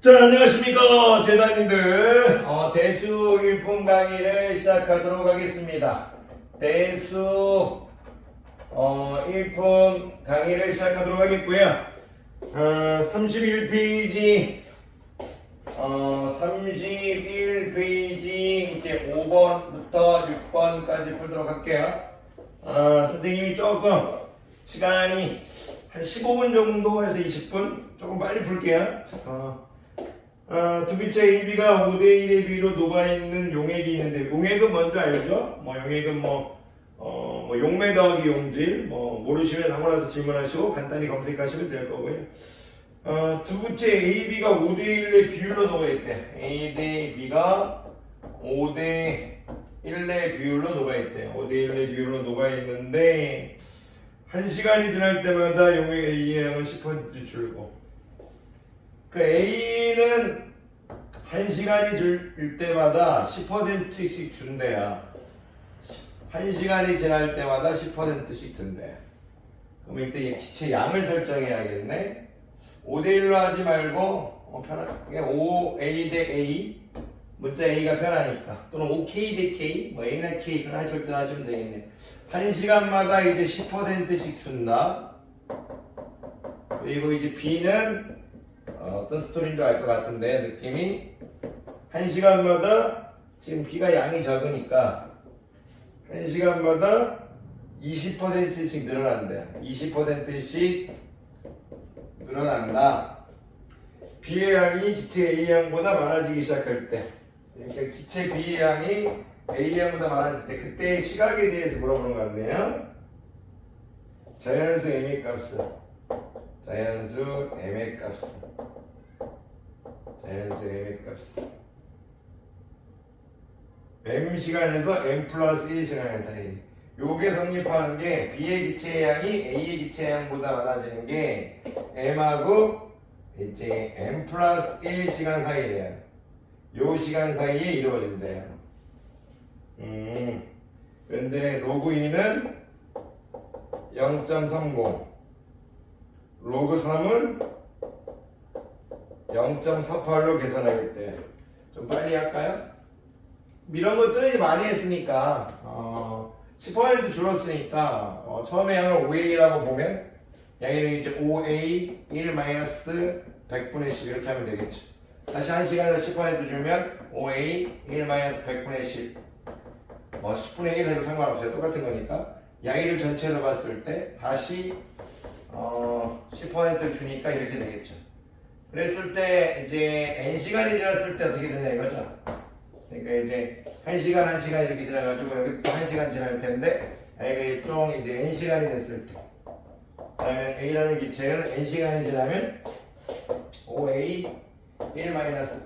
자, 안녕하십니까. 재단님들. 어, 대수 일품 강의를 시작하도록 하겠습니다. 대수, 어, 일품 강의를 시작하도록 하겠고요. 어, 31페이지, 어, 31페이지, 이제 5번부터 6번까지 풀도록 할게요. 어, 선생님이 조금 시간이 한 15분 정도에서 20분? 조금 빨리 풀게요. 어, 어, 두 기체 AB가 5대 1의 비로 녹아있는 용액이 있는데, 용액은 먼저 알죠? 뭐, 용액은 뭐, 어, 뭐 용매 더하기 용질, 뭐, 모르시면 아무나서 질문하시고 간단히 검색하시면 될 거고요. 어, 두부체 AB가 5대 1의 비율로 녹아있대. A 대 B가 5대 1의 비율로 녹아있대. 5대 1의 비율로 녹아있는데, 한 시간이 지날 때마다 용액 A의 양은 10% 줄고, 그 A는 한 시간이 줄 때마다 10%씩 준대야. 한 시간이 지날 때마다 10%씩 든대. 그럼 일단 이 기체 양을 설정해야겠네. 5대1로 하지 말고, 어, 편하게 5A 대 A. 문자 A가 편하니까. 또는 5K 대 K, 뭐 A나 K, 그런 하실 때 하시면 되겠네. 한 시간마다 이제 10%씩 준다. 그리고 이제 B는 어, 어떤 스토리인 줄 알 것 같은데 느낌이 한 시간마다 지금 비가 양이 적으니까 한 시간마다 20%씩 늘어난대요. 20%씩 늘어난다. B의 양이 기체 A 양보다 많아지기 시작할 때, 그러니까 기체 B의 양이 A 양보다 많아질 때, 그때의 시각에 대해서 물어보는 것 같네요. 자연수 M의 값은 자연수 M의 값은? 자연수 M의 값은? M 시간에서 M 플러스 1 시간 사이. 요게 성립하는 게 B의 기체 양이 A의 기체 양보다 많아지는 게 M하고 이제 M 플러스 1 시간 사이래요 요 시간 사이에 이루어진대요. 음. 근데 로그 2는 0.30 로그 3은 0.48로 계산하겠대. 좀 빨리 할까요? 이런 것들은 많이 했으니까 어, 10% 줄었으니까 어, 처음에 양을 5A라고 보면 양을 이제 5A 1 마이너스 100분의 10 이렇게 하면 되겠죠. 다시 1시간에서 10% 주면 5A 1 마이너스 100분의 10 뭐 10분의 1 해도 상관없어요. 똑같은 거니까 양의를 전체로 봤을 때 다시 어, 10%를 주니까 이렇게 되겠죠. 그랬을 때 이제 n 시간이 지났을 때 어떻게 되냐 이거죠. 그러니까 이제 1 시간 1 시간 이렇게 지나가지고 여기 또 1 시간 지날 텐데 A가 총 이제 n 시간이 됐을 때, 그러면 A라는 기체는 n 시간이 지나면 5A 1 마이너스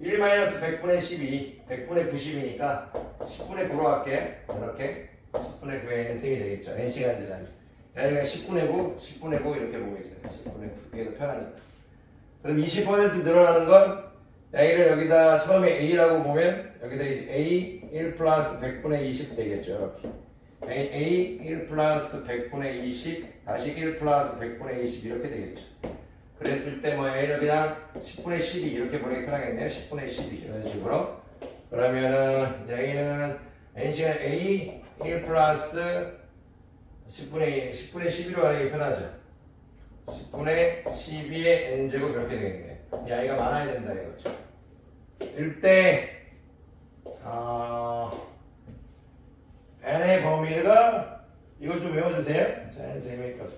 1 마이너스 100분의 12, 100분의 90이니까 10분의 9로 할게. 이렇게 10분의 9의 n승이 되겠죠. n 시간 지나면. 여기가 10분의 9, 10분의 9 이렇게 보고 있어요. 10분의 9. 이게 더 편하니까. 그럼 20% 늘어나는 건 A를 여기다 처음에 A라고 보면 여기다 이제 A 1 플러스 100분의 20 되겠죠. A, A 1 플러스 100분의 20 다시 1 플러스 100분의 20 이렇게 되겠죠. 그랬을 때 뭐 A를 그냥 10분의 12 이렇게 보내기 편하겠네요. 10분의 12 이런 식으로. 그러면은 여기는 N시간 A 1 플러스 10분의 10분의 11로 하는 게 편하죠. 10분의 12의 n제곱 이렇게 되겠네요. 이 아이가 많아야 된다 이거죠. 일때 어, n의 범위가 이것 좀 외워주세요. 자, n 셈의 값.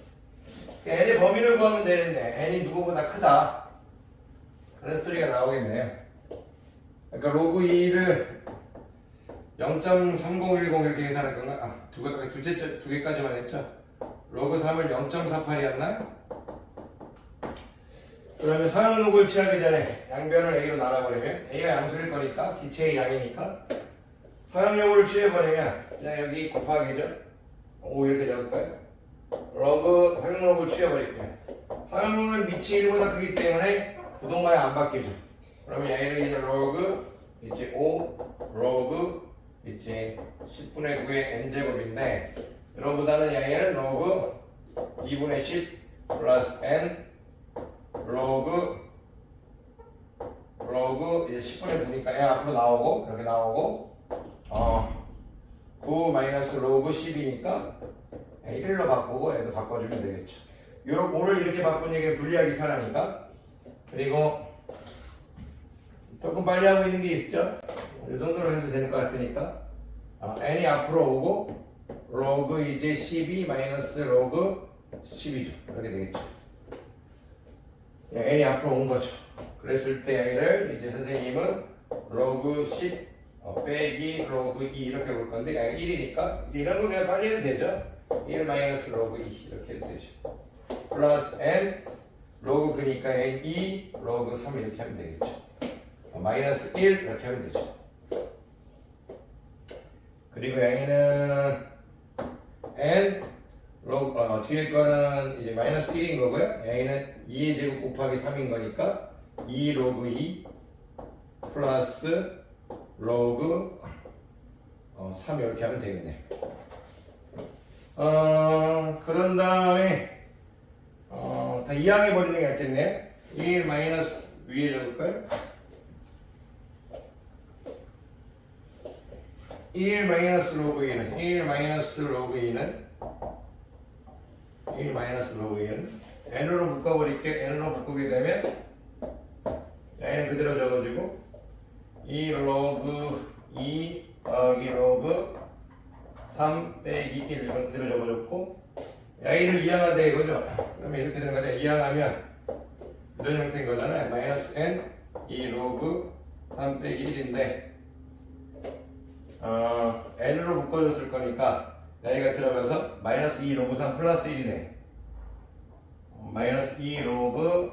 n의 범위를 구하면 되는데 n이 누구보다 크다. 그런 스토리가 나오겠네요. 그러니까 로그 2를 0.3010 이렇게 계산할 건가? 아, 두 개, 두째, 두 개까지만 했죠? 로그 3을 0.48이었나요? 그러면 상용록을 취하기 전에 양변을 A로 나눠버리면 A가 양수일 거니까 기체의 양이니까 상용록을 취해버리면 그냥 여기 곱하기죠 5 이렇게 적을까요? 러그 상용록을 취해버릴게요 상용록은 밑이 1보다 크기 때문에 부동간이 안 바뀌죠 그러면 A는 이제 로그 이제 5 로그 있지 10분의 9의 n제곱인데 이거보다는 양에는 로그 2분의 10 플러스 n 로그 로그 이제 10분의 9니까 얘 앞으로 나오고 이렇게 나오고 어 9 마이너스 로그 10이니까 1로 바꾸고 얘도 바꿔주면 되겠죠. 요렇게 5를 이렇게 바꾼 얘기는 게 분리하기 편하니까. 그리고 조금 빨리 하고 있는 게 있죠? 이 정도로 해서 되는 것 같으니까 어, n이 앞으로 오고 로그 이제 12 마이너스 로그 12죠. 이렇게 되겠죠. 예, n이 앞으로 온 거죠. 그랬을 때 얘를 이제 선생님은 로그 10 어, 빼기 로그 2 이렇게 볼 건데 아, 1이니까 이제 이런 거 그냥 빨리 해도 되죠. 1 마이너스 로그 2 이렇게 해도 되죠. 플러스 n 로그 그니까 n 2 로그 3 이렇게 하면 되겠죠. 어, 마이너스 1 이렇게 하면 되죠. 그리고 여기는 n 로그 어, 뒤에 거는 이제 마이너스 1인 거고요. 여기는 2의 제곱 곱하기 3인 거니까 2 로그 2 플러스 로그 어, 3 이렇게 하면 되겠네. 어 그런 다음에 어, 다 이항해 버리는 게 낫겠네요. 1 마이너스 위에 적을까요? 1 마이너스 로그 2는 1 마이너스 로그 2는 1 마이너스 로그 2는 n으로 묶어버릴게. N으로 묶게 되면 n 그대로 적어주고 2 로그 2 더하기 로그 3 빼기 1 이건 그대로 적어줬고 y를 이항하되 이거죠? 그러면 이렇게 되는 거죠. 이항하면 이런 형태인 거잖아요. 마이너스 n 2 로그 3 빼기 1인데 어, n으로 묶어줬을 거니까 y가 들어가서 마이너스 2 로그 3 플러스 1이네. 어, 마이너스 2 로그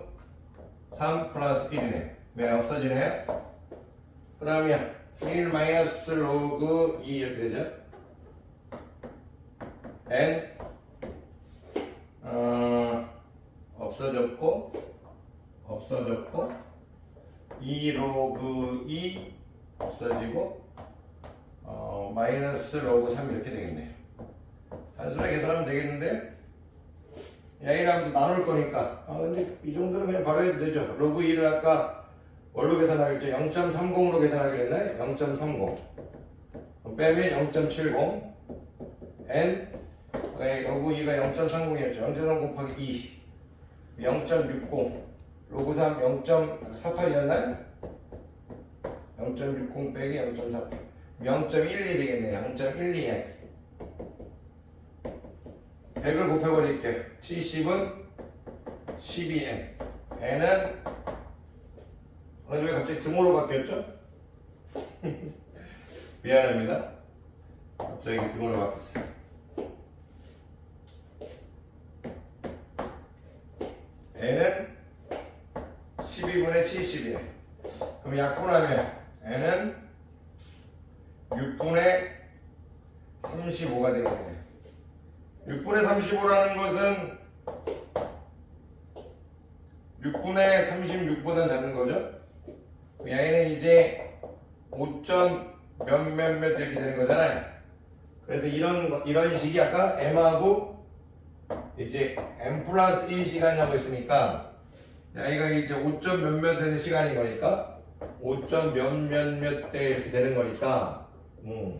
3 플러스 1이네. 왜 없어지네요? 그러면 1 마이너스 로그 2 이렇게 되죠? N 어, 없어졌고 없어졌고 2 로그 2 없어지고 어, 마이너스 로그 3 이렇게 되겠네요. 단순하게 계산하면 되겠는데 야이랑 나눌 거니까 아 근데 이 정도는 그냥 바로 해도 되죠. 로그 2를 아까 뭘로 계산하길죠? 0.30으로 계산하기로 했나요? 0.30 빼면 0.70 n 로그 2가 0.30이었죠. 0.30 곱하기 2 0.60 로그 3 0.48이었나요? 0.60 빼기 0.48 0.12 되겠네요. 0.12에 100을 곱해버릴게요. 70은 12n. n은 어느 왜 갑자기 등호로 바뀌었죠? 미안합니다. 갑자기 등호로 바뀌었어요. n은 12분의 70이에요. 그럼 약분하면 n은 6분의 35가 되겠네요. 6분의 35라는 것은 6분의 36보다 작은 거죠? 얘는 이제 5점 몇몇몇 이렇게 되는 거잖아요. 그래서 이런 거- 이런 식이 아까 m하고 이제 m 플러스 1 시간이라고 했으니까 여기가 이제 5점 몇몇 되는 시간인 거니까 5점 몇몇몇 대 이렇게 되는 거니까 음.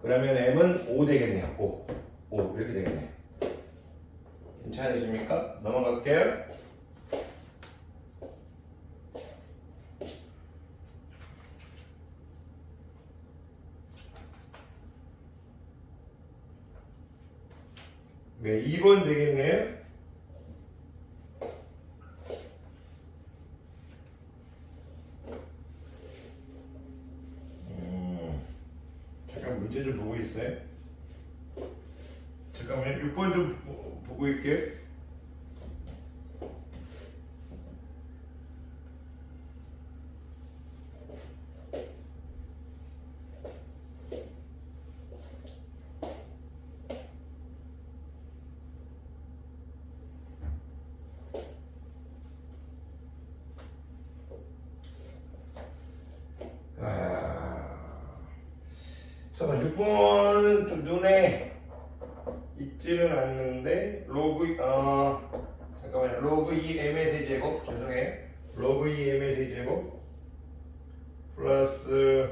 그러면 m은 5 되겠네요. 5. 5 이렇게 되겠네요. 괜찮으십니까? 넘어갈게요. 네, 2번 되겠네요. 음, 잠깐 문제 좀 보고 있어요. 잠깐만요. 6번 좀 보- 보고 있게. 아, 잠깐 6번은 좀 눈에 있지는 않는데 로그 어 잠깐만요 로그 2 ms의 제곱 죄송해요 로그 2 ms의 제곱 플러스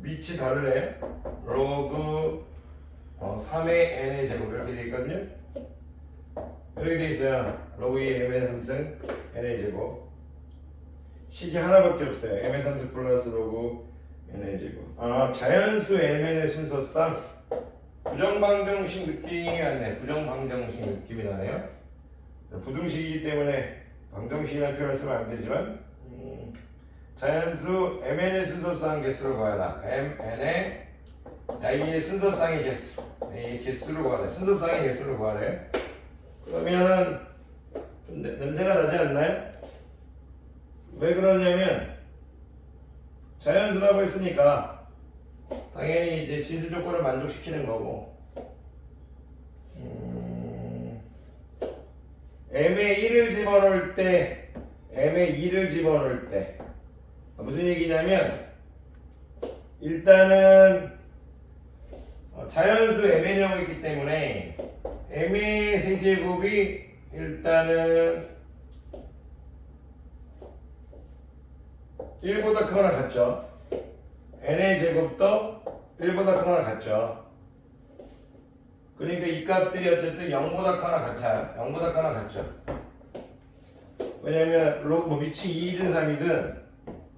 밑이 다르네요 로그 어, 3의 n의 제곱 이렇게 돼 있거든요. 이렇게 돼 있어요. 로그 2 m의 3승 n의 제곱. 식이 하나밖에 없어요. m의 3승 플러스 로그 n의 제곱. 아, 자연수 mn의 순서상 부정방정식 느낌이 나네. 부정방정식 느낌이 나네요. 부등식이기 때문에 방정식이라는 표현을 쓰면 안 되지만 음, 자연수 mn의 순서상 개수를 구하라. mn의 야이의 순서상의 개수. 이 개수를 구하래. 순서상의 개수를 구하래. 그러면은 좀 냄- 냄새가 나지 않나요? 왜 그러냐면 자연수라고 했으니까 당연히 이제 진수 조건을 만족시키는 거고. 음, m의 1을 집어넣을 때 m의 2를 집어넣을 때 무슨 얘기냐면 일단은 어, 자연수 나오고 있기 때문에 m의 세제곱이 일단은 1보다 크거나 같죠. N의 제곱도 1보다 크거나 같죠. 그러니까 이 값들이 어쨌든 0보다 크거나 같아요 0보다 크거나 같죠. 왜냐면 로그 뭐 밑이 2든 3이든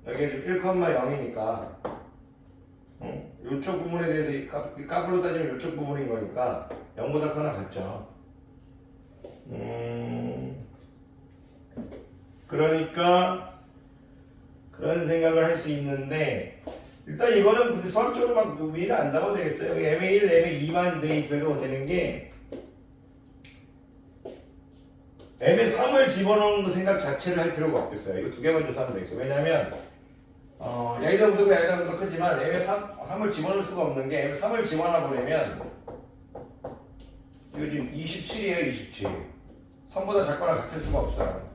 여기가 지금 1,0이니까 응? 요쪽 부분에 대해서 이 값, 이 값으로 따지면 요쪽 부분인 거니까 0보다 크거나 같죠. 음, 그러니까 그런 생각을 할 수 있는데 일단 이거는 근데 수학적으로 막 의미를 안 담아도 되겠어요. MA 1, MA 2만 대입해도 되는 게 MA 3을 집어넣는 거 생각 자체를 할 필요가 없겠어요. 이거 두 개만 줘서 하면 되겠어요. 왜냐면 어, 야이다 무드고 야이다 무드 크지만 MA 3, 3을 집어넣을 수가 없는 게 MA 3을 집어넣어 보려면 이거 지금 27이에요, 27. 3보다 작거나 같을 수가 없어요.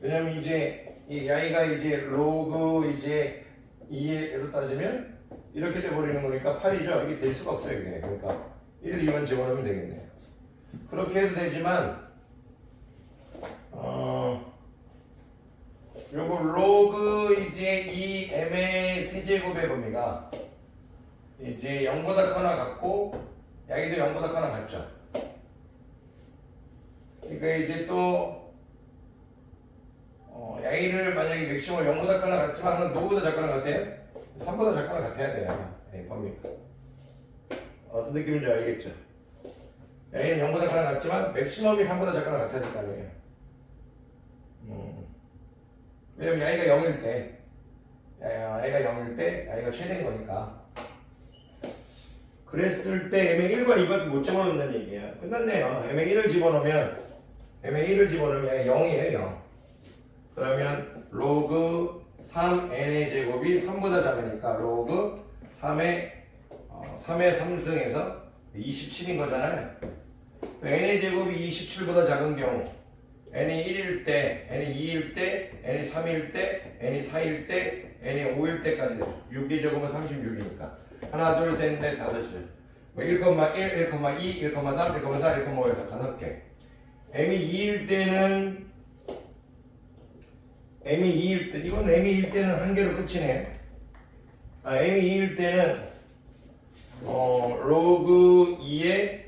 왜냐면 이제 이 야이가 이제 로그 이제 2로 따지면 이렇게 돼 버리는 거니까 8이죠. 이게 될 수가 없어요, 이게. 그러니까 1, 2만 집어넣으면 되겠네요. 그렇게 해도 되지만 어 요거 로그 이제 이 m의 세제곱의 범위가 이제 0보다 크거나 같고 야기도 0보다 크거나 같죠. 그러니까 이제 또 어, 야기를 만약에 맥시멈 0보다 크거나 같지만 누구보다 작거나 같아요? 3보다 작거나 같아야 돼요. 네, 범위가. 어떤 느낌인지 알겠죠? 야기는 0보다 크거나 같지만 맥시멈이 3보다 작거나 같아야 될거 아니에요. 음. 왜냐면 야기가 0일 때 야, 야기가 0일 때 야기가 최대인 거니까 그랬을 때 MA 1과 2밖에 못 집어넣는다는 얘기예요. 끝났네요. MA 1을 집어넣으면 MA 1을 집어넣으면 0이에요, 0. 그러면 로그 3n의 제곱이 3보다 작으니까 로그 3의 어, 3의 3승에서 27인 거잖아요. 그 n의 제곱이 27보다 작은 경우 n이 1일 때, n이 2일 때, n이 3일 때, n이 4일 때, n이 5일 때까지 되죠. 6이 적으면 36이니까. 하나, 둘, 셋, 넷, 다섯이죠. 뭐 1,1, 1,2, 1,3, 1,4, 1,5에서 다섯 개. m이 2일 때는 m이 2일 때 이건 m이 2일 때는 한 개로 끝이네. 아, m이 2일 때는 어 로그 2의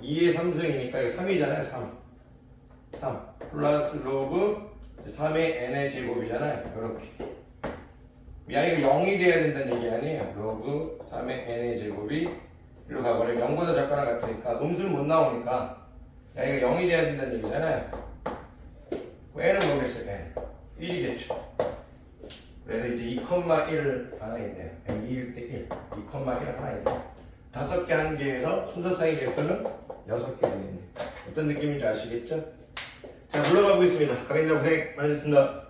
2의 3승이니까 이거 3이잖아요. 3. 3 플러스 로그 3의 n의 제곱이잖아요. 이렇게. 야 이거 0이 돼야 된다는 얘기 아니에요. 로그 3의 n의 제곱이 이리로 가버리면 0보다 작거나 같으니까 음수는 못 나오니까 야 이거 0이 돼야 된다는 얘기잖아요. 그 n은 뭐겠어요? n 1이겠죠. 그래서 이제 2,1을 하나 있네요. n 2일 때 1, 2,1 하나 있네요. 다섯 개 한 개에서 순서상의 개수는 여섯 개 되겠네요. 어떤 느낌인지 아시겠죠? 자, 물러가고 있습니다. 강의자 고생 많으셨습니다.